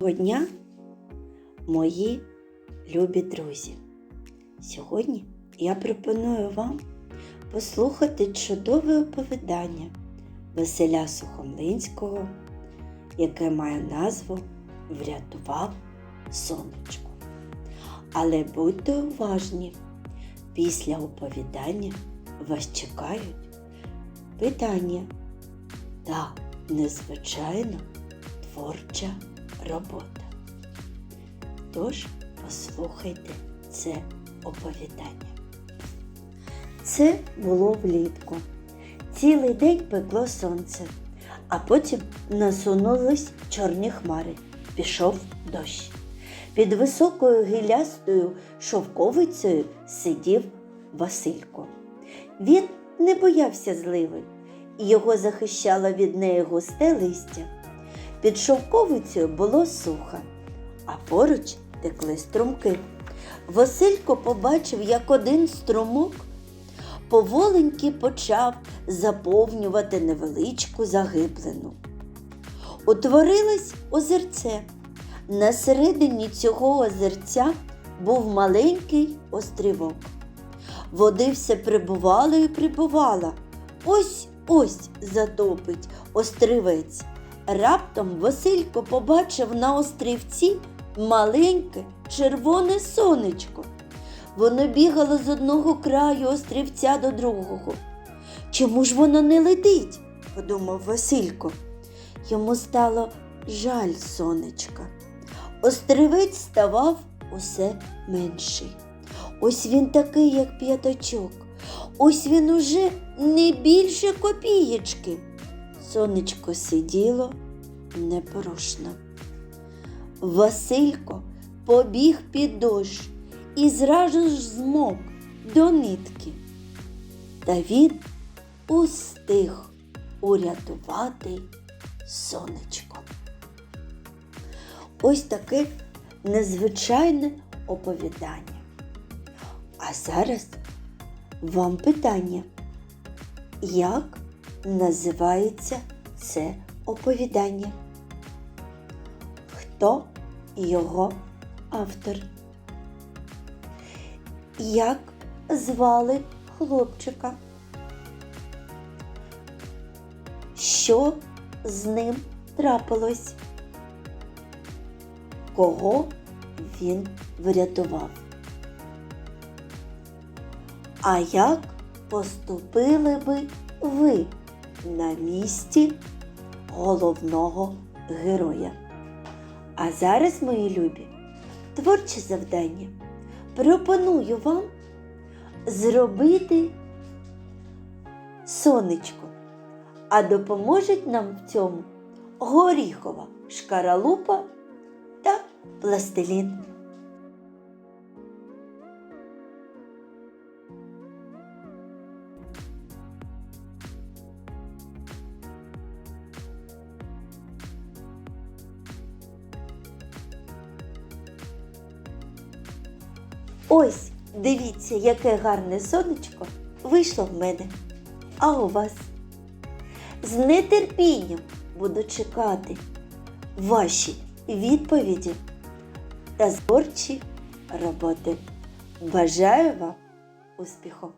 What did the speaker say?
Доброго дня, мої любі друзі. Сьогодні я пропоную вам послухати чудове оповідання Василя Сухомлинського, яке має назву Врятував сонечко. Але будьте уважні, після оповідання вас чекають питання та незвичайно творча робота. Тож послухайте це оповідання. Це було влітку. Цілий день пекло сонце, а потім насунулись чорні хмари. Пішов дощ. Під високою гілястою шовковицею сидів Василько. Він не боявся зливи, і його захищало від неї густе листя. Під шовковицею було сухо, а поруч текли струмки. Василько побачив, як один струмок поволеньки почав заповнювати невеличку загиблину. Утворилось озерце. На середині цього озерця був маленький острівок. Води все прибувало і прибувала. Ось ось затопить острівець. Раптом Василько побачив на острівці маленьке червоне сонечко. Воно бігало з одного краю острівця до другого. Чому ж воно не летить? подумав Василько. Йому стало жаль сонечка. Острівець ставав усе менший. Ось він такий, як п'ятачок. Ось він уже не більше копієчки. Сонечко сиділо непорушно. Василько побіг під дощ і зразу ж змок до нитки. Та він устиг урятувати сонечко. Ось таке незвичайне оповідання. А зараз вам питання, як називається це оповідання? Хто його автор? Як звали хлопчика? Що з ним трапилось? Кого він врятував? А як поступили би на місці головного героя? А зараз, мої любі, творче завдання. Пропоную вам зробити сонечко, а допоможуть нам в цьому горіхова шкаралупа та пластилін. Ось, дивіться, яке гарне сонечко вийшло в мене. А у вас? З нетерпінням буду чекати ваші відповіді та зборчі роботи. Бажаю вам успіху!